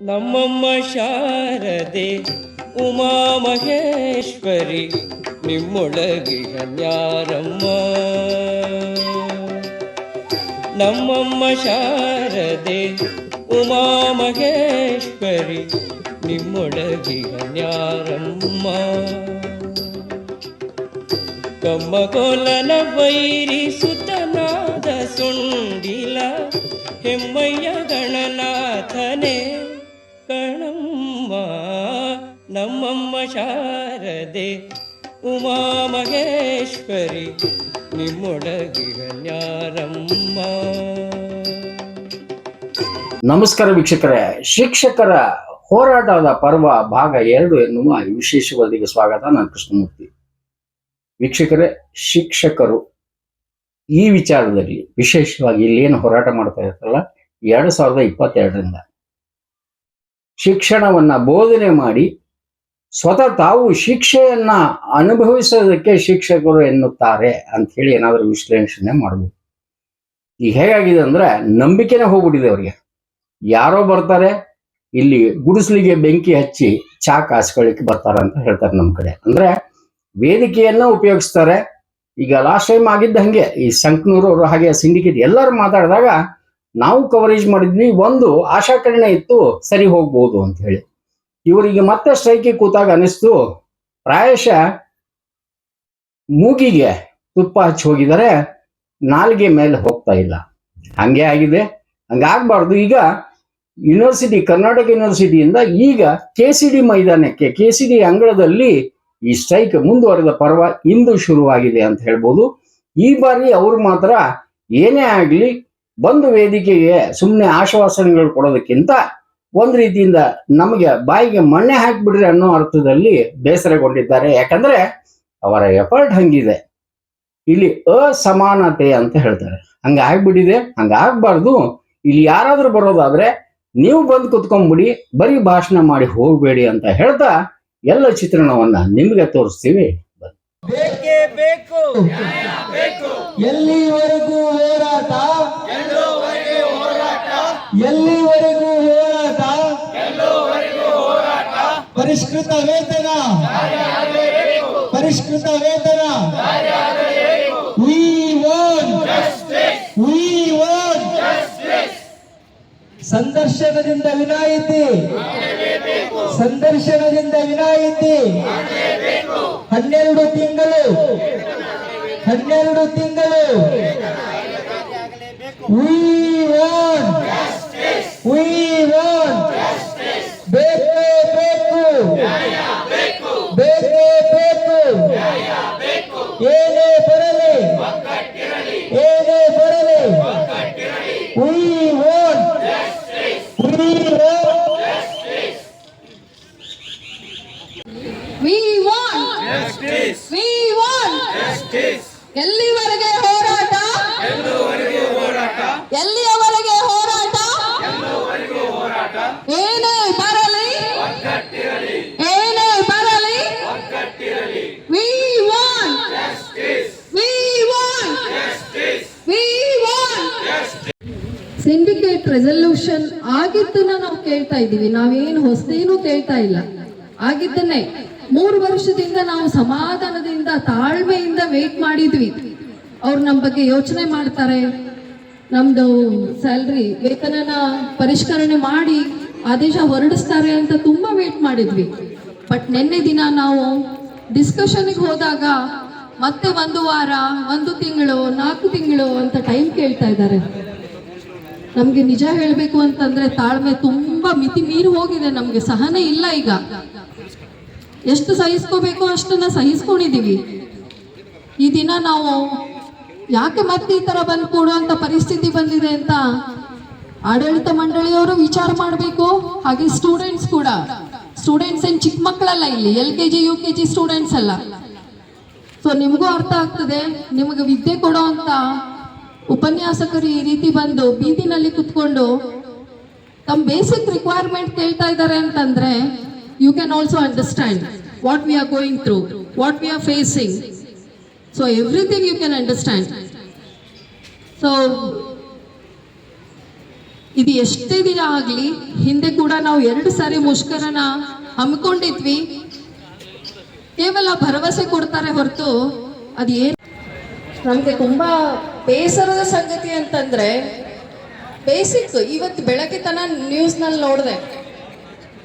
ನಮ್ಮಮ್ಮ ಶಾರದೆ ಉಮಾ ಮಹೇಶ್ವರಿ, ನಿಮ್ಮೊಳಗೆ ಕನ್ಯಾರಮ್ಮ ನಮ್ಮಮ್ಮ ಶಾರದೆ ಉಮಾ ಮಹೇಶ್ವರಿ ನಿಮ್ಮೊಳಗಿರನ್ಯಾರಮ್ಮ ಕಮ್ಮ ಕೋಲನ ವೈರಿ ಸುತನಾದ ಸುಂಡಿಲ ಶಾರದೆ ಉಮಾ ಮಹೇಶ್ವರಿ ನಿಮ್ಮೊಡಗಿಗನ್ಯಾರಮ್ಮ ನಮಸ್ಕಾರ ವೀಕ್ಷಕರೇ. ಶಿಕ್ಷಕರ ಹೋರಾಟದ ಪರ್ವ ಭಾಗ ಎರಡು ಎನ್ನುವ ವಿಶೇಷವಾದಿಗೆ ಸ್ವಾಗತ. ನಾನು ಕೃಷ್ಣಮೂರ್ತಿ. ವೀಕ್ಷಕರೇ, ಶಿಕ್ಷಕರು ಈ ವಿಚಾರದಲ್ಲಿ ವಿಶೇಷವಾಗಿ ಇಲ್ಲಿ ಏನು ಹೋರಾಟ ಮಾಡ್ತಾ ಇರ್ತಲ್ಲ ಎರಡು ಸಾವಿರದ ಇಪ್ಪತ್ತೆರಡರಿಂದ ಶಿಕ್ಷಣವನ್ನ ಬೋಧನೆ ಮಾಡಿ ಸ್ವತಃ ತಾವು ಶಿಕ್ಷೆಯನ್ನ ಅನುಭವಿಸೋದಕ್ಕೆ ಶಿಕ್ಷಕರು ಎನ್ನುತ್ತಾರೆ ಅಂತ ಹೇಳಿ ಏನಾದರೂ ವಿಶ್ಲೇಷಣೆ ಮಾಡ್ಬೋದು. ಈಗ ಹೇಗಾಗಿದೆ ಅಂದ್ರೆ ನಂಬಿಕೆನೇ ಹೋಗ್ಬಿಟ್ಟಿದೆ ಅವರಿಗೆ. ಯಾರೋ ಬರ್ತಾರೆ, ಇಲ್ಲಿ ಗುಡಿಸ್ಲಿಗೆ ಬೆಂಕಿ ಹಚ್ಚಿ ಚಾ ಕಾಸ್ಕೊಳ್ಳಿಕ್ಕೆ ಬರ್ತಾರೆ ಅಂತ ಹೇಳ್ತಾರೆ ನಮ್ಮ ಕಡೆ. ಅಂದ್ರೆ ವೇದಿಕೆಯನ್ನ ಉಪಯೋಗಿಸ್ತಾರೆ. ಈಗ ಲಾಸ್ಟ್ ಟೈಮ್ ಆಗಿದ್ದ ಹಂಗೆ ಈ ಸಂಕನೂರು ಅವರು ಹಾಗೆ ಸಿಂಡಿಕೇಟ್ ಎಲ್ಲರೂ ಮಾತಾಡಿದಾಗ ನಾವು ಕವರೇಜ್ ಮಾಡಿದ್ವಿ, ಒಂದು ಆಶಾಕರಣೆ ಇತ್ತು, ಸರಿ ಹೋಗ್ಬೋದು ಅಂತ ಹೇಳಿ. ಇವರಿಗೆ ಮತ್ತೆ ಸ್ಟ್ರೈಕಿಗೆ ಕೂತಾಗ ಅನಿಸ್ತು ಪ್ರಾಯಶಃ ಮೂಗಿಗೆ ತುಪ್ಪ ಹಚ್ಚಿ ಹೋಗಿದರೆ ನಾಲ್ಗೆ ಮೇಲೆ ಹೋಗ್ತಾ ಇಲ್ಲ. ಹಂಗೆ ಆಗಿದೆ. ಹಂಗಾಗಬಾರ್ದು ಈಗ ಯೂನಿವರ್ಸಿಟಿ, ಕರ್ನಾಟಕ ಯೂನಿವರ್ಸಿಟಿಯಿಂದ ಈಗ ಕೆ ಸಿ ಡಿ ಮೈದಾನಕ್ಕೆ ಕೆ ಸಿ ಡಿ ಅಂಗಳದಲ್ಲಿ ಈ ಸ್ಟ್ರೈಕ್ ಮುಂದುವರೆದ ಪರ್ವ ಇಂದು ಶುರುವಾಗಿದೆ ಅಂತ ಹೇಳ್ಬೋದು. ಈ ಬಾರಿ ಅವರು ಮಾತ್ರ ಏನೇ ಆಗಲಿ ಬಂದು ವೇದಿಕೆಗೆ ಸುಮ್ಮನೆ ಆಶ್ವಾಸನೆಗಳು ಕೊಡೋದಕ್ಕಿಂತ ಒಂದ್ ರೀತಿಯಿಂದ ನಮಗೆ ಬಾಯಿಗೆ ಮಣ್ಣೆ ಹಾಕ್ಬಿಡ್ರಿ ಅನ್ನೋ ಅರ್ಥದಲ್ಲಿ ಬೇಸರಗೊಂಡಿದ್ದಾರೆ. ಯಾಕಂದ್ರೆ ಅವರ ಎಫರ್ಟ್ ಹಂಗಿದೆ. ಇಲ್ಲಿ ಅಸಮಾನತೆ ಅಂತ ಹೇಳ್ತಾರೆ. ಹಂಗ ಆಗ್ಬಿಟ್ಟಿದೆ ಹಂಗ ಆಗ್ಬಾರ್ದು. ಇಲ್ಲಿ ಯಾರಾದ್ರೂ ಬರೋದಾದ್ರೆ ನೀವು ಬಂದು ಕುತ್ಕೊಂಡ್ಬಿಡಿ ಬರೀ ಭಾಷಣ ಮಾಡಿ ಹೋಗಬೇಡಿ ಅಂತ ಹೇಳ್ತಾ ಎಲ್ಲ ಚಿತ್ರಣವನ್ನ ನಿಮ್ಗೆ ತೋರಿಸ್ತೀವಿ. ಬೇಕೇ ಬೇಕು. ಎಲ್ಲಿವರೆಗೂ ಪರಿಷ್ಕೃತ ವೇತನ. ಪರಿಷ್ಕೃತ ವೇತನ. Want ಸಂದರ್ಶನದಿಂದ ವಿನಾಯಿತಿ. ಸಂದರ್ಶನದಿಂದ ವಿನಾಯಿತಿ. ಹನ್ನೆರಡು ತಿಂಗಳು. ಹನ್ನೆರಡು ತಿಂಗಳು. ರೆಸಲ್ಯೂಷನ್ ಆಗಿದ್ದನ್ನ ನಾವು ಕೇಳ್ತಾ ಇದ್ದೀವಿ. ನಾವೇನು ಹೊಸದೇನು ಕೇಳ್ತಾ ಇಲ್ಲ. ಆಗಿದ್ದನ್ನೇ ಮೂರು ವರ್ಷದಿಂದ ನಾವು ಸಮಾಧಾನದಿಂದ, ತಾಳ್ಮೆಯಿಂದ ವೇಟ್ ಮಾಡಿದ್ವಿ. ಅವ್ರು ನಮ್ಮ ಬಗ್ಗೆ ಯೋಚನೆ ಮಾಡ್ತಾರೆ. ನಮ್ದು ಸ್ಯಾಲ್ರಿ ವೇತನನ ಪರಿಷ್ಕರಣೆ ಮಾಡಿ ಆದೇಶ ಹೊರಡಿಸ್ತಾರೆ ಅಂತ ತುಂಬಾ ವೇಟ್ ಮಾಡಿದ್ವಿ. ಬಟ್ ನಿನ್ನೆ ದಿನ ನಾವು ಡಿಸ್ಕಷನ್ಗೆ ಹೋದಾಗ ಮತ್ತೆ ಒಂದು ವಾರ, ಒಂದು ತಿಂಗಳು, ನಾಲ್ಕು ತಿಂಗಳು ಅಂತ ಟೈಮ್ ಕೇಳ್ತಾ ಇದ್ದಾರೆ. ನಮ್ಗೆ ನಿಜ ಹೇಳಬೇಕು ಅಂತಂದ್ರೆ ತಾಳ್ಮೆ ತುಂಬಾ ಮಿತಿ ಮೀರಿ ಹೋಗಿದೆ. ನಮ್ಗೆ ಸಹನೆ ಇಲ್ಲ ಈಗ. ಎಷ್ಟು ಸಹಿಸ್ಕೋಬೇಕು ಅಷ್ಟನ್ನ ಸಹಿಸ್ಕೊಂಡಿದೀವಿ. ಈ ದಿನ ನಾವು ಯಾಕೆ ಮತ್ತೆ ಈ ತರ ಬಂದು ಕೊಡುವಂತ ಪರಿಸ್ಥಿತಿ ಬಂದಿದೆ ಅಂತ ಆಡಳಿತ ಮಂಡಳಿಯವರು ವಿಚಾರ ಮಾಡಬೇಕು. ಹಾಗೆ ಸ್ಟೂಡೆಂಟ್ಸ್ ಕೂಡ. ಸ್ಟೂಡೆಂಟ್ಸ್ ಏನ್ ಚಿಕ್ಕ ಮಕ್ಕಳಲ್ಲ ಇಲ್ಲಿ. L K G, U K G students ಅಲ್ಲ. ಸೊ ನಿಮಗೂ ಅರ್ಥ ಆಗ್ತದೆ. ನಿಮಗೆ ವಿದ್ಯೆ ಕೊಡೋ ಅಂತ ಉಪನ್ಯಾಸಕರು ಈ ರೀತಿ ಬಂದು ಬೀದಿನಲ್ಲಿ ಕುತ್ಕೊಂಡು ತಮ್ಮ ಬೇಸಿಕ್ ರಿಕ್ವೈರ್ಮೆಂಟ್ ಕೇಳ್ತಾ ಇದ್ದಾರೆ ಅಂತಂದ್ರೆ you can also understand what we are going through what we are facing so everything you can understand so ಇದು ಎಷ್ಟೇ ದಿನ ಆಗಲಿ, ಹಿಂದೆ ಕೂಡ ನಾವು ಎರಡು ಸಾರಿ ಮುಷ್ಕರನ ಹಮ್ಮಿಕೊಂಡಿದ್ವಿ. ಕೇವಲ ಭರವಸೆ ಕೊಡ್ತಾರೆ ಹೊರತು ಅದು ಏನು ನಮಗೆ ತುಂಬ ಬೇಸರದ ಸಂಗತಿ ಅಂತಂದರೆ, ಬೇಸಿಕ್ ಇವತ್ತು ಬೆಳಗ್ಗೆ ತನ ನ್ಯೂಸ್ನಲ್ಲಿ ನೋಡಿದೆ.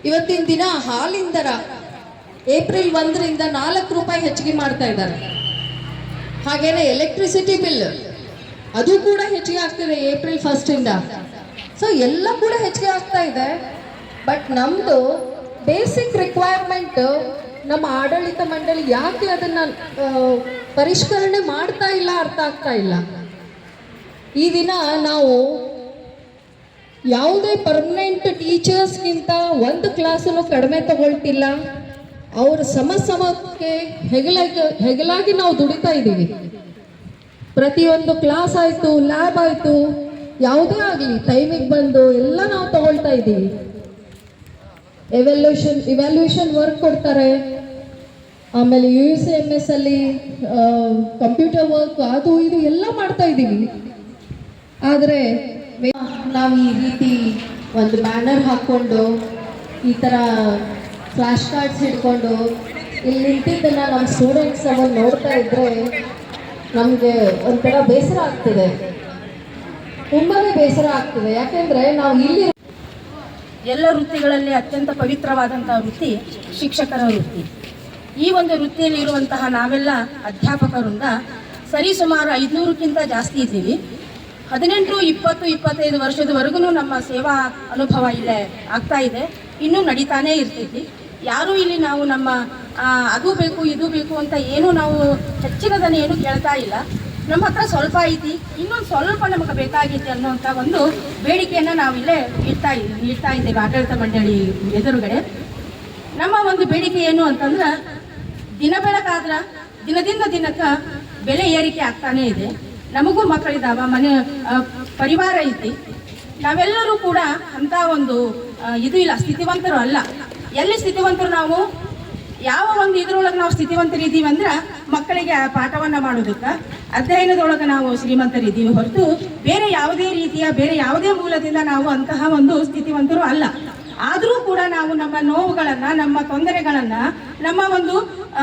ಇವತ್ತಿನ ದಿನ ಹಾಲಿನ ದರ ಏಪ್ರಿಲ್ ಒಂದರಿಂದ ನಾಲ್ಕು ರೂಪಾಯಿ ಹೆಚ್ಚಿಗೆ ಮಾಡ್ತಾ ಇದ್ದಾರೆ. ಹಾಗೇನೆ ಎಲೆಕ್ಟ್ರಿಸಿಟಿ ಬಿಲ್ ಅದು ಕೂಡ ಹೆಚ್ಚಿಗೆ ಆಗ್ತಿದೆ ಏಪ್ರಿಲ್ ಫಸ್ಟಿಂದ ಸೊ ಎಲ್ಲ ಕೂಡ ಹೆಚ್ಚಿಗೆ ಆಗ್ತಾ ಇದೆ. ಬಟ್ ನಮ್ಮದು ಬೇಸಿಕ್ ರಿಕ್ವೈರ್ಮೆಂಟ್ ನಮ್ಮ ಆಡಳಿತ ಮಂಡಳಿ ಯಾಕೆ ಅದನ್ನು ಪರಿಷ್ಕರಣೆ ಮಾಡ್ತಾ ಇಲ್ಲ ಅರ್ಥ ಆಗ್ತಾ ಇಲ್ಲ. ಈ ದಿನ ನಾವು ಯಾವುದೇ ಪರ್ಮನೆಂಟ್ ಟೀಚರ್ಸ್ಗಿಂತ ಒಂದು ಕ್ಲಾಸನ್ನು ಕಡಿಮೆ ತಗೊಳ್ತಿಲ್ಲ. ಅವ್ರ ಸಮ ಸಮಕ್ಕೆ ಹೆಗಲಾಗಿ ಹೆಗಲಾಗಿ ನಾವು ದುಡಿತಾ ಇದ್ದೀವಿ. ಪ್ರತಿಯೊಂದು ಕ್ಲಾಸ್ ಆಯಿತು ಲ್ಯಾಬ್ ಆಯಿತು, ಯಾವುದೇ ಆಗಲಿ ಟೈಮಿಗೆ ಬಂದು ಎಲ್ಲ ನಾವು ತಗೊಳ್ತಾ ಇದ್ದೀವಿ. ಎವ್ಯಾಲ್ಯೂಷನ್ ಇವ್ಯಾಲ್ಯೂಷನ್ ವರ್ಕ್ ಕೊಡ್ತಾರೆ. ಆಮೇಲೆ ಯು ಎಸ್ ಎಂ ಎಸ್ ಅಲ್ಲಿ ಕಂಪ್ಯೂಟರ್ ವರ್ಕ್ ಅದು ಇದು ಎಲ್ಲ ಮಾಡ್ತಾ ಇದ್ದೀವಿ. ಆದರೆ ನಾವು ಈ ರೀತಿ ಒಂದು ಬ್ಯಾನರ್ ಹಾಕ್ಕೊಂಡು ಈ ಥರ ಫ್ಲಾಶ್ ಕಾರ್ಡ್ಸ್ ಹಿಡ್ಕೊಂಡು ಇಲ್ಲಿ ನಿಂತಿದ್ದನ್ನು ನಮ್ಮ ಸ್ಟೂಡೆಂಟ್ಸ್ ಅವನ್ನು ನೋಡ್ತಾ ಇದ್ದರೆ ನಮಗೆ ಒಂಥರ ಬೇಸರ ಆಗ್ತಿದೆ. ತುಂಬಾ ಬೇಸರ ಆಗ್ತದೆ. ಯಾಕೆಂದರೆ ನಾವು ಇಲ್ಲಿ ಎಲ್ಲ ವೃತ್ತಿಗಳಲ್ಲಿ ಅತ್ಯಂತ ಪವಿತ್ರವಾದಂಥ ವೃತ್ತಿ ಶಿಕ್ಷಕರ ವೃತ್ತಿ. ಈ ಒಂದು ವೃತ್ತಿಯಲ್ಲಿ ಇರುವಂತಹ ನಾವೆಲ್ಲ ಅಧ್ಯಾಪಕರಿಂದ ಸರಿಸುಮಾರು ಐದುನೂರಕ್ಕಿಂತ ಜಾಸ್ತಿ ಇದ್ದೀವಿ. ಹದಿನೆಂಟು, ಇಪ್ಪತ್ತು, ಇಪ್ಪತ್ತೈದು ವರ್ಷದವರೆಗೂ ನಮ್ಮ ಸೇವಾ ಅನುಭವ ಇಲ್ಲೇ ಆಗ್ತಾ ಇದೆ. ಇನ್ನೂ ನಡೀತಾನೇ ಇರ್ತೈತಿ ಯಾರೂ ಇಲ್ಲಿ ನಾವು ನಮ್ಮ ಅದು ಬೇಕು, ಇದು ಬೇಕು ಅಂತ ಏನೂ ನಾವು ಹೆಚ್ಚಿನದನ್ನು ಏನು ಕೇಳ್ತಾ ಇಲ್ಲ. ನಮ್ಮ ಹತ್ರ ಸ್ವಲ್ಪ ಐತಿ. ಇನ್ನೊಂದು ಸ್ವಲ್ಪ ನಮಗೆ ಬೇಕಾಗಿತ್ತು ಅನ್ನೋಂಥ ಒಂದು ಬೇಡಿಕೆಯನ್ನು ನಾವು ಇಲ್ಲೇ ಇಡ್ತಾ ಇದ್ದೀವಿ ಇಡ್ತಾ ಇದ್ದೇವೆ ಆಡಳಿತ ಮಂಡಳಿ ಎದುರುಗಡೆ. ನಮ್ಮ ಒಂದು ಬೇಡಿಕೆ ಏನು ಅಂತಂದ್ರೆ ದಿನ ಬೆಳಕಾದ್ರ ದಿನದಿಂದ ದಿನಕ್ಕೆ ಬೆಲೆ ಏರಿಕೆ ಆಗ್ತಾನೆ ಇದೆ. ನಮಗೂ ಮಕ್ಕಳಿದಾವ, ಮನೆ ಪರಿವಾರ ಐತಿ. ನಾವೆಲ್ಲರೂ ಕೂಡ ಅಂತ ಒಂದು ಇದು ಇಲ್ಲ, ಸ್ಥಿತಿವಂತರು ಅಲ್ಲ. ಎಲ್ಲಿ ಸ್ಥಿತಿವಂತರು ನಾವು? ಯಾವ ಒಂದು ಇದ್ರೊಳಗೆ ನಾವು ಸ್ಥಿತಿವಂತರಿದ್ದೀವಿ ಅಂದ್ರೆ ಮಕ್ಕಳಿಗೆ ಪಾಠವನ್ನ ಮಾಡೋದಕ್ಕೆ. ಅಧ್ಯಯನದೊಳಗೆ ನಾವು ಶ್ರೀಮಂತರಿದ್ದೀವಿ ಹೊರತು ಬೇರೆ ಯಾವುದೇ ರೀತಿಯ, ಬೇರೆ ಯಾವುದೇ ಮೂಲದಿಂದ ನಾವು ಅಂತಹ ಒಂದು ಸ್ಥಿತಿವಂತರು ಅಲ್ಲ. ಆದರೂ ಕೂಡ ನಾವು ನಮ್ಮ ನೋವುಗಳನ್ನ, ನಮ್ಮ ತೊಂದರೆಗಳನ್ನ, ನಮ್ಮ ಒಂದು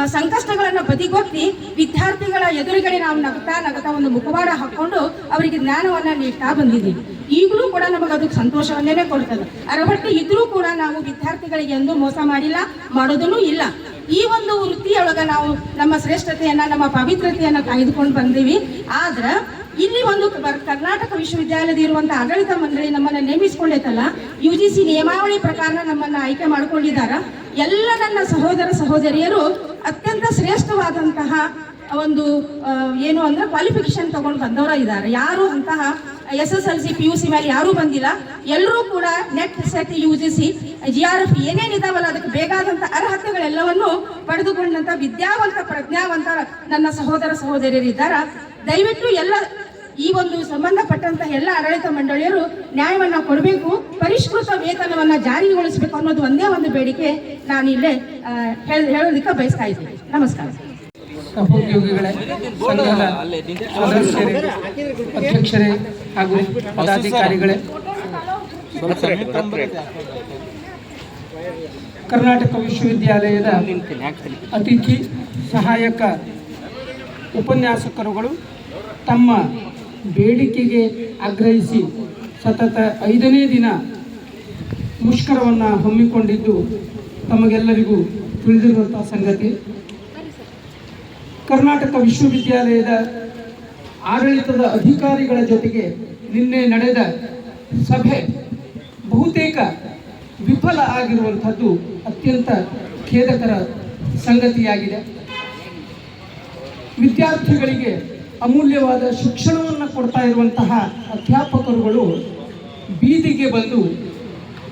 ಸಂಕಷ್ಟಗಳನ್ನು ಬದಿಗೊತ್ತಿ ವಿದ್ಯಾರ್ಥಿಗಳ ಎದುರುಗಡೆ ನಾವು ನಗ್ತಾ ನಗ್ತಾ ಒಂದು ಮುಖವಾಡ ಹಾಕೊಂಡು ಅವರಿಗೆ ಜ್ಞಾನವನ್ನ ನೀಡ್ತಾ ಬಂದಿದ್ದೀವಿ. ಈಗಲೂ ಕೂಡ ನಮಗೆ ಅದಕ್ಕೆ ಸಂತೋಷವನ್ನೇ ಕೊಡ್ತದೆ. ಅರಬಟ್ಟು ಇದ್ರೂ ಕೂಡ ನಾವು ವಿದ್ಯಾರ್ಥಿಗಳಿಗೆ ಎಂದು ಮೋಸ ಮಾಡಿಲ್ಲ ಮಾಡೋದೂ ಇಲ್ಲ. ಈ ಒಂದು ವೃತ್ತಿಯೊಳಗ ನಾವು ನಮ್ಮ ಶ್ರೇಷ್ಠತೆಯನ್ನು, ನಮ್ಮ ಪವಿತ್ರತೆಯನ್ನು ಕಾಯ್ದುಕೊಂಡು ಬಂದೀವಿ. ಆದ್ರ ಇಲ್ಲಿ ಒಂದು ಕರ್ನಾಟಕ ವಿಶ್ವವಿದ್ಯಾಲಯದ ಇರುವಂತಹ ಆಡಳಿತ ಮಂಡಳಿ ನಮ್ಮನ್ನ ನೇಮಿಸಿಕೊಂಡೈತಲ್ಲ ಯು ಜಿ ಸಿ ನಿಯಮಾವಳಿ ಪ್ರಕಾರ ನಮ್ಮನ್ನ ಆಯ್ಕೆ ಮಾಡಿಕೊಂಡಿದ್ದಾರ. ಎಲ್ಲ ನನ್ನ ಸಹೋದರ ಸಹೋದರಿಯರು ಅತ್ಯಂತ ಶ್ರೇಷ್ಠವಾದಂತಹ ಒಂದು ಏನು ಅಂದ್ರೆ ಕ್ವಾಲಿಫಿಕೇಶನ್ ತಗೊಂಡು ಬಂದವರ ಇದ್ದಾರೆ. ಯಾರು ಅಂತಹ S S L C P U C ಮೇಲೆ ಯಾರೂ ಬಂದಿಲ್ಲ. ಎಲ್ಲರೂ ಕೂಡ NET SET U G C G R F ಏನೇನಿದಾವಲ್ಲ ಅದಕ್ಕೆ ಬೇಕಾದಂತ ಅರ್ಹತೆಗಳೆಲ್ಲವನ್ನು ಪಡೆದುಕೊಂಡಂತ ವಿದ್ಯಾವಂತ, ಪ್ರಜ್ಞಾವಂತ ನನ್ನ ಸಹೋದರ ಸಹೋದರಿಯರಿದ್ದಾರೆ. ದಯವಿಟ್ಟು ಎಲ್ಲ ಈ ಒಂದು ಸಂಬಂಧಪಟ್ಟಂತಹ ಎಲ್ಲ ಆಡಳಿತ ಮಂಡಳಿಯರು ನ್ಯಾಯವನ್ನ ಕೊಡಬೇಕು, ಪರಿಷ್ಕೃತ ವೇತನವನ್ನ ಜಾರಿಗೊಳಿಸಬೇಕು ಅನ್ನೋದು ಒಂದೇ ಒಂದು ಬೇಡಿಕೆ ನಾನು ಇಲ್ಲೇ ಹೇಳೋದಕ್ಕೆ ಬಯಸ್ತಾ ಇದ್ದೀನಿ. ನಮಸ್ಕಾರ. ಅಧ್ಯಕ್ಷರೇ ಹಾಗೂ ಪದಾಧಿಕಾರಿಗಳೇ. ಕರ್ನಾಟಕ ವಿಶ್ವವಿದ್ಯಾಲಯದ ಅತಿಥಿ ಸಹಾಯಕ ಉಪನ್ಯಾಸಕರುಗಳು ತಮ್ಮ ಬೇಡಿಕೆಗೆ ಆಗ್ರಹಿಸಿ ಸತತ ಐದನೇ ದಿನ ಮುಷ್ಕರವನ್ನು ಹಮ್ಮಿಕೊಂಡಿದ್ದು ತಮಗೆಲ್ಲರಿಗೂ ತಿಳಿದಿರುವಂಥ ಸಂಗತಿ. ಕರ್ನಾಟಕ ವಿಶ್ವವಿದ್ಯಾಲಯದ ಆಡಳಿತದ ಅಧಿಕಾರಿಗಳ ಜೊತೆಗೆ ನಿನ್ನೆ ನಡೆದ ಸಭೆ ಬಹುತೇಕ ವಿಫಲ ಆಗಿರುವಂಥದ್ದು ಅತ್ಯಂತ ಖೇದಕರ ಸಂಗತಿಯಾಗಿದೆ. ವಿದ್ಯಾರ್ಥಿಗಳಿಗೆ ಅಮೂಲ್ಯವಾದ ಶಿಕ್ಷಣವನ್ನು ಕೊಡ್ತಾ ಇರುವಂತಹ ಅಧ್ಯಾಪಕರುಗಳು ಬೀದಿಗೆ ಬಂದು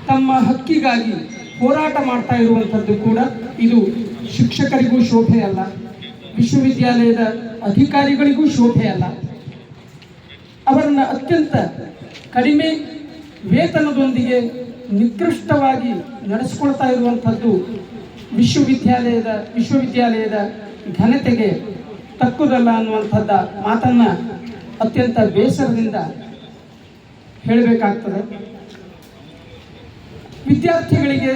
ತಮ್ಮ ಹಕ್ಕಿಗಾಗಿ ಹೋರಾಟ ಮಾಡ್ತಾ ಇರುವಂಥದ್ದು ಕೂಡ ಇದು ಶಿಕ್ಷಕರಿಗೂ ಶೋಭೆ ಅಲ್ಲ, ವಿಶ್ವವಿದ್ಯಾಲಯದ ಅಧಿಕಾರಿಗಳಿಗೂ ಶೋಭೆ ಅಲ್ಲ. ಅವರನ್ನು ಅತ್ಯಂತ ಕಡಿಮೆ ವೇತನದೊಂದಿಗೆ ನಿಕೃಷ್ಟವಾಗಿ ನಡೆಸ್ಕೊಳ್ತಾ ಇರುವಂಥದ್ದು ವಿಶ್ವವಿದ್ಯಾಲಯದ ವಿಶ್ವವಿದ್ಯಾಲಯದ ಘನತೆಗೆ ತಕ್ಕುದಲ್ಲ ಅನ್ನುವಂಥದ್ದ ಮಾತನ್ನು ಅತ್ಯಂತ ಬೇಸರದಿಂದ ಹೇಳಬೇಕಾಗ್ತದೆ. ವಿದ್ಯಾರ್ಥಿಗಳಿಗೆ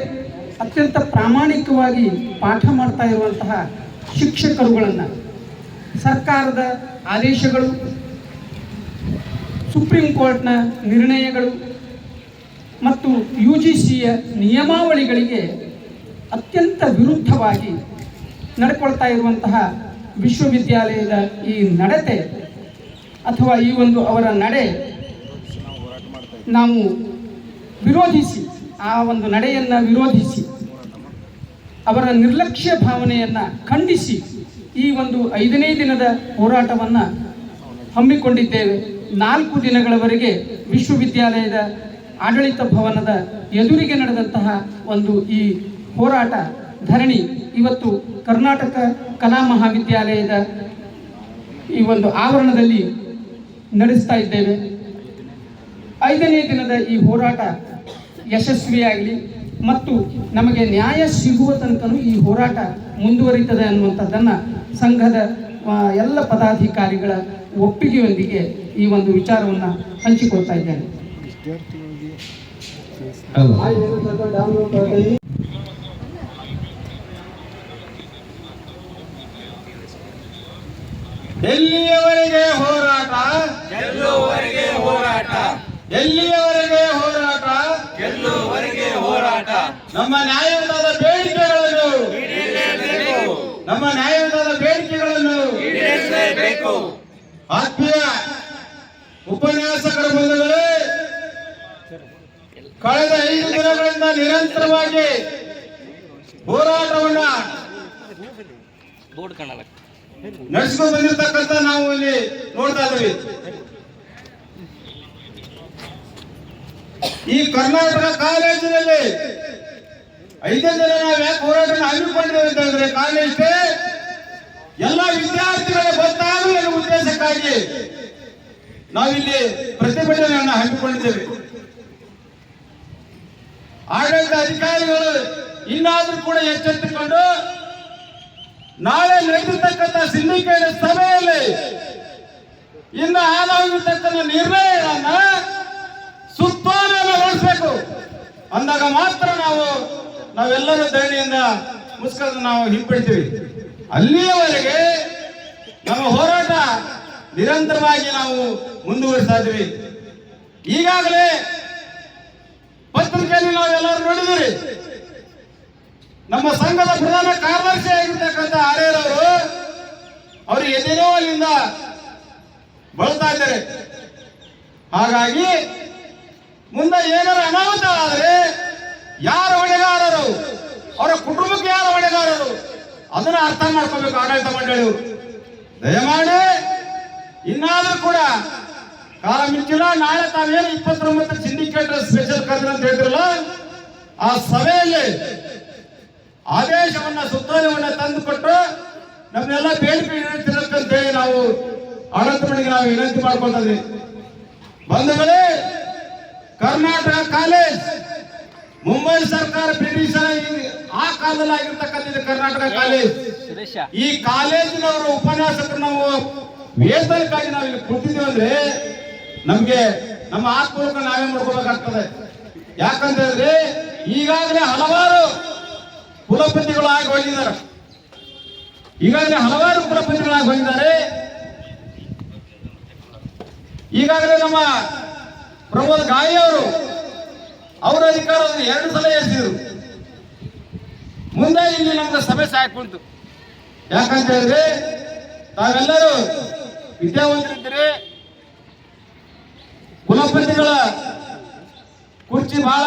ಅತ್ಯಂತ ಪ್ರಾಮಾಣಿಕವಾಗಿ ಪಾಠ ಮಾಡ್ತಾ ಇರುವಂತಹ ಶಿಕ್ಷಕರುಗಳನ್ನು ಸರ್ಕಾರದ ಆದೇಶಗಳು, ಸುಪ್ರೀಂ ಕೋರ್ಟ್ನ ನಿರ್ಣಯಗಳು ಮತ್ತು ಯು ಜಿ ಸಿಯ ನಿಯಮಾವಳಿಗಳಿಗೆ ಅತ್ಯಂತ ವಿರುದ್ಧವಾಗಿ ನಡ್ಕೊಳ್ತಾ ಇರುವಂತಹ ವಿಶ್ವವಿದ್ಯಾಲಯದ ಈ ನಡತೆ ಅಥವಾ ಈ ಒಂದು ಅವರ ನಡೆ ನಾವು ವಿರೋಧಿಸಿ, ಆ ಒಂದು ನಡೆಯನ್ನು ವಿರೋಧಿಸಿ, ಅವರ ನಿರ್ಲಕ್ಷ್ಯ ಭಾವನೆಯನ್ನು ಖಂಡಿಸಿ ಈ ಒಂದು ಐದನೇ ದಿನದ ಹೋರಾಟವನ್ನು ಹಮ್ಮಿಕೊಂಡಿದ್ದೇವೆ. ನಾಲ್ಕು ದಿನಗಳವರೆಗೆ ವಿಶ್ವವಿದ್ಯಾಲಯದ ಆಡಳಿತ ಭವನದ ಎದುರಿಗೆ ನಡೆದಂತಹ ಒಂದು ಈ ಹೋರಾಟ ಧರಣಿ ಇವತ್ತು ಕರ್ನಾಟಕ ಕಲಾ ಮಹಾವಿದ್ಯಾಲಯದ ಈ ಒಂದು ಆವರಣದಲ್ಲಿ ನಡೆಸ್ತಾ ಇದ್ದೇವೆ. ಐದನೇ ದಿನದ ಈ ಹೋರಾಟ ಯಶಸ್ವಿಯಾಗಲಿ ಮತ್ತು ನಮಗೆ ನ್ಯಾಯ ಸಿಗುವ ತನಕನೂ ಈ ಹೋರಾಟ ಮುಂದುವರಿತದೆ ಅನ್ನುವಂಥದ್ದನ್ನು ಸಂಘದ ಎಲ್ಲ ಪದಾಧಿಕಾರಿಗಳ ಒಪ್ಪಿಗೆಯೊಂದಿಗೆ ಈ ಒಂದು ವಿಚಾರವನ್ನು ಹಂಚಿಕೊಳ್ತಾ ಇದ್ದೇನೆ. ಎಲ್ಲಿಯವರೆಗೆ ಹೋರಾಟ? ಎಲ್ಲೋವರೆಗೆ ಹೋರಾಟ? ಎಲ್ಲಿಯವರೆಗೆ ಹೋರಾಟ? ಎಲ್ಲೋವರೆಗೆ ಹೋರಾಟ? ನಮ್ಮ ನ್ಯಾಯಾಂಗದ ಬೇಡಿಕೆಗಳನ್ನು ನಮ್ಮ ನ್ಯಾಯಾಂಗದ ಬೇಡಿಕೆಗಳನ್ನು ಈಡೇರಿಸಲೇಬೇಕು. ಆತ್ಮೀಯ ಉಪನ್ಯಾಸಕರ ಬಂಧುಗಳೇ ಕಳೆದ ಐದು ದಿನಗಳಿಂದ ನಿರಂತರವಾಗಿ ಹೋರಾಟವನ್ನ ನಡೆಸಿಕೊಂಡು ಬಂದಿರತಕ್ಕಂತ ನಾವು ಇಲ್ಲಿ ನೋಡ್ತಾ ಇದ್ದೀವಿ. ಈ ಕರ್ನಾಟಕ ಕಾಲೇಜಿನಲ್ಲಿ ಐದೇ ಜನ ನಾವು ಯಾಕೆ ಹೋರಾಟ ಹಮ್ಮಿಕೊಂಡಿದ್ದೇವೆ ಅಂತ ಹೇಳಿದ್ರೆ ಇಷ್ಟೇ, ಎಲ್ಲ ವಿದ್ಯಾರ್ಥಿಗಳ ಗೊತ್ತಾಗಲು ಎನ್ನುವ ಉದ್ದೇಶಕ್ಕಾಗಿ ನಾವಿಲ್ಲಿ ಪ್ರತಿಭಟನೆಯನ್ನು ಹಮ್ಮಿಕೊಂಡಿದ್ದೇವೆ. ಆಡಳಿತ ಅಧಿಕಾರಿಗಳು ಇನ್ನಾದ್ರೂ ಕೂಡ ಎಚ್ಚೆತ್ತುಕೊಂಡು ನಾಳೆ ನಡೆದಿರ್ತಕ್ಕಂಥ ಸಿಂಡಿಕೇಟ್ ಸಭೆಯಲ್ಲಿ ಇನ್ನು ಆದಾಗಿರ್ತಕ್ಕಂಥ ನಿರ್ಣಯಗಳನ್ನ ಸುತ್ತೋಲೆಯನ್ನು ಅಂದಾಗ ಮಾತ್ರ ನಾವು, ನಾವೆಲ್ಲರೂ ಧರಣಿಯಿಂದ ಮುಸ್ಕದ ನಾವು ಹಿಂಪಡಿತೀವಿ. ಅಲ್ಲಿಯವರೆಗೆ ನಮ್ಮ ಹೋರಾಟ ನಿರಂತರವಾಗಿ ನಾವು ಮುಂದುವರಿಸ್ತಾ ಇದ್ವಿ ಈಗಾಗಲೇ ಪತ್ರಿಕೆಯಲ್ಲಿ ನಾವು ಎಲ್ಲರೂ ನೋಡಿದಿರಿ ನಮ್ಮ ಸಂಘದ ಪ್ರಧಾನ ಕಾರ್ಯದರ್ಶಿ ಆಗಿರ್ತಕ್ಕಂಥ ಆರ್ಯರವರು ಅವರು ಎದೆನೋ ಅಲ್ಲಿಂದ ಬಳಸ್ತಾ ಇದ್ದಾರೆ. ಹಾಗಾಗಿ ಮುಂದೆ ಏನಾರ ಅನಾಹುತ ಆದರೆ ಯಾರ ಹೊಣೆಗಾರರು? ಅವರ ಕುಟುಂಬಕ್ಕೆ ಯಾರ ಹೊಣೆಗಾರರು? ಅದನ್ನ ಅರ್ಥ ಮಾಡ್ಕೋಬೇಕು ಆಡಳಿತ ಮಂಡಳಿಯವರು ದಯಮಾಡಿ ಇನ್ನಾದ್ರೂ ಕೂಡ ಕಾಲ ಮಿಂಚಿಲ್ಲ ನಾಳೆ ತಾವೇನು ಇಪ್ಪತ್ತೊಂಬತ್ತು ಸಿಂಡಿಕೇಟ್ ಸ್ಪೆಷಲ್ ಕರೆದ್ರೆ ಅಂತ ಹೇಳ್ತಿರಲ್ಲ, ಆ ಸಭೆಯಲ್ಲಿ ಆದೇಶವನ್ನ ಸುತ್ತೋಲೆಯನ್ನ ತಂದುಕೊಟ್ಟು ನಮ್ಮೆಲ್ಲ ಬೇಡಿಕೆ ಅಂತ ಹೇಳಿ ನಾವು ಆಡಳಿತ ಮಂಡಳಿಗೆ ನಾವು ವಿನಂತಿ ಮಾಡ್ಕೊಂಡಿದ್ವಿ ಬಂಧುಗಳೇ ಕರ್ನಾಟಕ ಕಾಲೇಜ್ ಮುಂಬೈ ಸರ್ಕಾರ ಬ್ರಿಟಿಷರ ಈ- ಆ ಕಾಲದಲ್ಲಿ ಆಗಿರ್ತಕ್ಕಂಥದ್ದು ಕರ್ನಾಟಕ ಕಾಲೇಜ್. ಈ ಕಾಲೇಜಿನವರು ಉಪನ್ಯಾಸಕರು ನಾವು ವೇತನಕ್ಕಾಗಿ ನಾವು ಇಲ್ಲಿ ಕೂತಿದ್ದೀವಿ ಅಂದ್ರೆ ನಮ್ಗೆ ನಮ್ಮ ಆತ್ಮೂಲಕ ನಾವೇ ಮಾಡ್ಕೋಬೇಕಾಗ್ತದೆ ಯಾಕಂತ ಹೇಳಿದ್ರೆ ಈಗಾಗಲೇ ಹಲವಾರು ಕುಲಪತಿಗಳಾಗಿ ಹೋಗಿದ್ದಾರೆ. ಈಗಾಗಲೇ ಹಲವಾರು ಕುಲಪತಿಗಳಾಗಿ ಹೋಗಿದ್ದಾರೆ. ಈಗಾಗಲೇ ನಮ್ಮ ಪ್ರಮೋದ್ ಗಾಯಿ ಅವರು ಅವರ ಅಧಿಕಾರವನ್ನು ಎರಡು ಸಲ ಎಸಿದ್ರು. ಮುಂದೆ ಇಲ್ಲಿ ನಮ್ಗೆ ಸಭೆ ಹಾಕುಂಟು ಯಾಕಂತ ಹೇಳಿದ್ರೆ, ತಾವೆಲ್ಲರೂ ವಿದ್ಯಾವಂತರಿದ್ದರೆ. ಕುಲಪತಿಗಳ ಕುರ್ಚಿ ಬಹಳ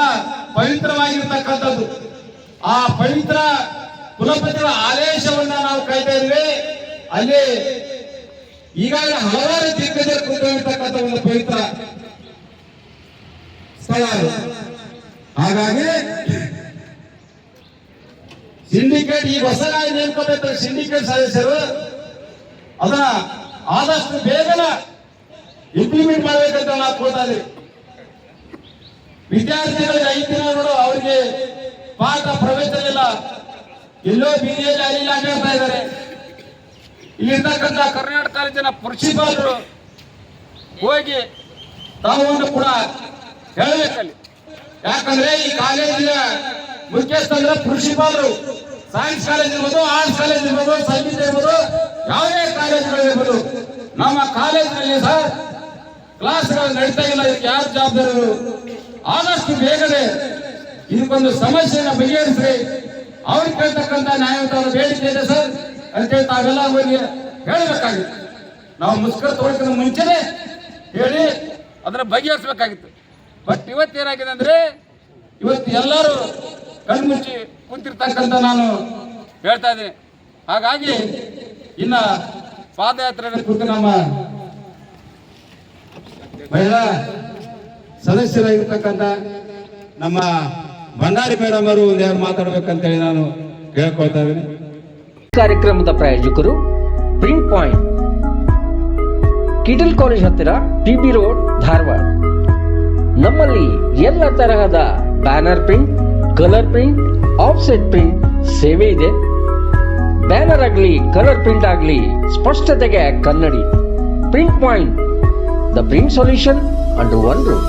ಪವಿತ್ರವಾಗಿರ್ತಕ್ಕಂಥದ್ದು. ಆ ಪವಿತ್ರ ಕುಲಪತಿಗಳ ಆದೇಶವನ್ನ ನಾವು ಕಾಯ್ತಾ ಇದ್ವಿ. ಅಲ್ಲಿ ಈಗಾಗಲೇ ಹಲವಾರು ದಿಗ್ಗಜರು ಕೂತಿರ್ತಕ್ಕಂಥ ಒಂದು ಪವಿತ್ರ ಸ್ಥಳ ಹಾಗಾಗಿ ಸಿಂಡಿಕೇಟ್, ಈ ಹೊಸದಾಗಿ ನೇಮಕ ಸಿಂಡಿಕೇಟ್ ಸದಸ್ಯರು ಅದನ್ನ ಆದಷ್ಟು ಬೇಗನ ಇಂಪ್ಲಿಮೆಂಟ್ ಮಾಡಬೇಕಂತ ನಾವು ಕೋರ್ತಾ ಇದ್ದೀವಿ ವಿದ್ಯಾರ್ಥಿಗಳಿಗೆ ಐದು ನೋಡು, ಅವರಿಗೆ ಪಾಠ ಪ್ರವೇಶನ ಇಲ್ಲ ಎಲ್ಲೋ ಬೀದಿಯಲ್ಲಿ ಅಲ್ಲಿ ಅಡ್ಡಾಡ್ತಾ ಇದ್ದಾರೆ. ಇಲ್ಲಿರ್ತಕ್ಕಂಥ ಕರ್ನಾಟಕ ಕಾಲೇಜಿನ ಪ್ರಿನ್ಸಿಪಾಲರು ಹೋಗಿ ತಾವು ಕೂಡ ಹೇಳಬೇಕಲ್ಲಿ. ಯಾಕಂದ್ರೆ ಈ ಕಾಲೇಜಿನ ಮುಖ್ಯಸ್ಥರ ಪ್ರಿನ್ಸಿಪಾಲ್ರು ಸೈನ್ಸ್ ಕಾಲೇಜ್ ಇರ್ಬೋದು ಆರ್ಟ್ಸ್ ಕಾಲೇಜ್ ಇರ್ಬೋದು, ಸಂಗೀತ ಇರ್ಬೋದು, ಯಾವುದೇ ಕಾಲೇಜ್ಗಳಿರ್ಬೋದು ನಮ್ಮ ಕಾಲೇಜಿನಲ್ಲಿ ಸರ್ ಕ್ಲಾಸ್ಗಳು ನಡೀತಾ ಇಲ್ಲ. ಇದಕ್ಕೆ ಯಾರು ಜವಾಬ್ದಾರರು? ಆದಷ್ಟು ಬೇಗನೆ ಇದಕ್ಕೊಂದು ಸಮಸ್ಯೆನ ಬಗೆಹರಿಸ್ರಿ. ಅವ್ರು ಕೇಳ್ತಕ್ಕಂಥ ನ್ಯಾಯಯುತವಾದ ಬೇಡಿಕೆ ಇದೆ ಸರ್. ಅಂತೇಳಿ ತಾವೆಲ್ಲ ಅವರಿಗೆ ಹೇಳಬೇಕಾಗಿತ್ತು. ನಾವು ಮುಸ್ಕರ ತಗೊಳ್ಕಿಂತ ಮುಂಚೆನೆ ಹೇಳಿ ಅದನ್ನ ಬಗೆಹರಿಸಬೇಕಾಗಿತ್ತು. ಬಟ್ ಇವತ್ತೇನಾಗಿದೆ ಅಂದ್ರೆ, ಇವತ್ತು ಎಲ್ಲರೂ ಕಣ್ಮುಚ್ಚಿ ಕುಂತಿರ್ತಕ್ಕಂಥ ನಾನು ಹೇಳ್ತಾ ಇದ್ದೀನಿ. ಹಾಗಾಗಿ ಇನ್ನ ಪಾದಯಾತ್ರೆ ಕುರಿತು ನಮ್ಮ ಮಹಿಳಾ ಸದಸ್ಯರಾಗಿರ್ತಕ್ಕಂಥ ನಮ್ಮ ಭಂಡಾರಿ ಮೇಡಮ್ ಅವರು ಒಂದೆರಡು ಮಾತಾಡ್ಬೇಕಂತೇಳಿ ನಾನು ಕೇಳ್ಕೊಳ್ತಾ ಇದ್ದೀನಿ. ಕಾರ್ಯಕ್ರಮದ ಪ್ರಾಯೋಜಕರು ಪ್ರಿಂಟ್ ಪಾಯಿಂಟ್ ಕಿಟಲ್ ಕಾಲೇಜ್ ಹತ್ತಿರ ಟಿಬಿ ರೋಡ್ ಧಾರವಾಡ. ನಮ್ಮಲ್ಲಿ ಎಲ್ಲ ತರಹದ banner print, colour print, offset print ಸೇವೆ ಇದೆ. ಬ್ಯಾನರ್ ಆಗಲಿ, ಕಲರ್ ಪ್ರಿಂಟ್ ಆಗಲಿ ಸ್ಪಷ್ಟತೆಗೆ ಕನ್ನಡಿ. Print point the print solution under one room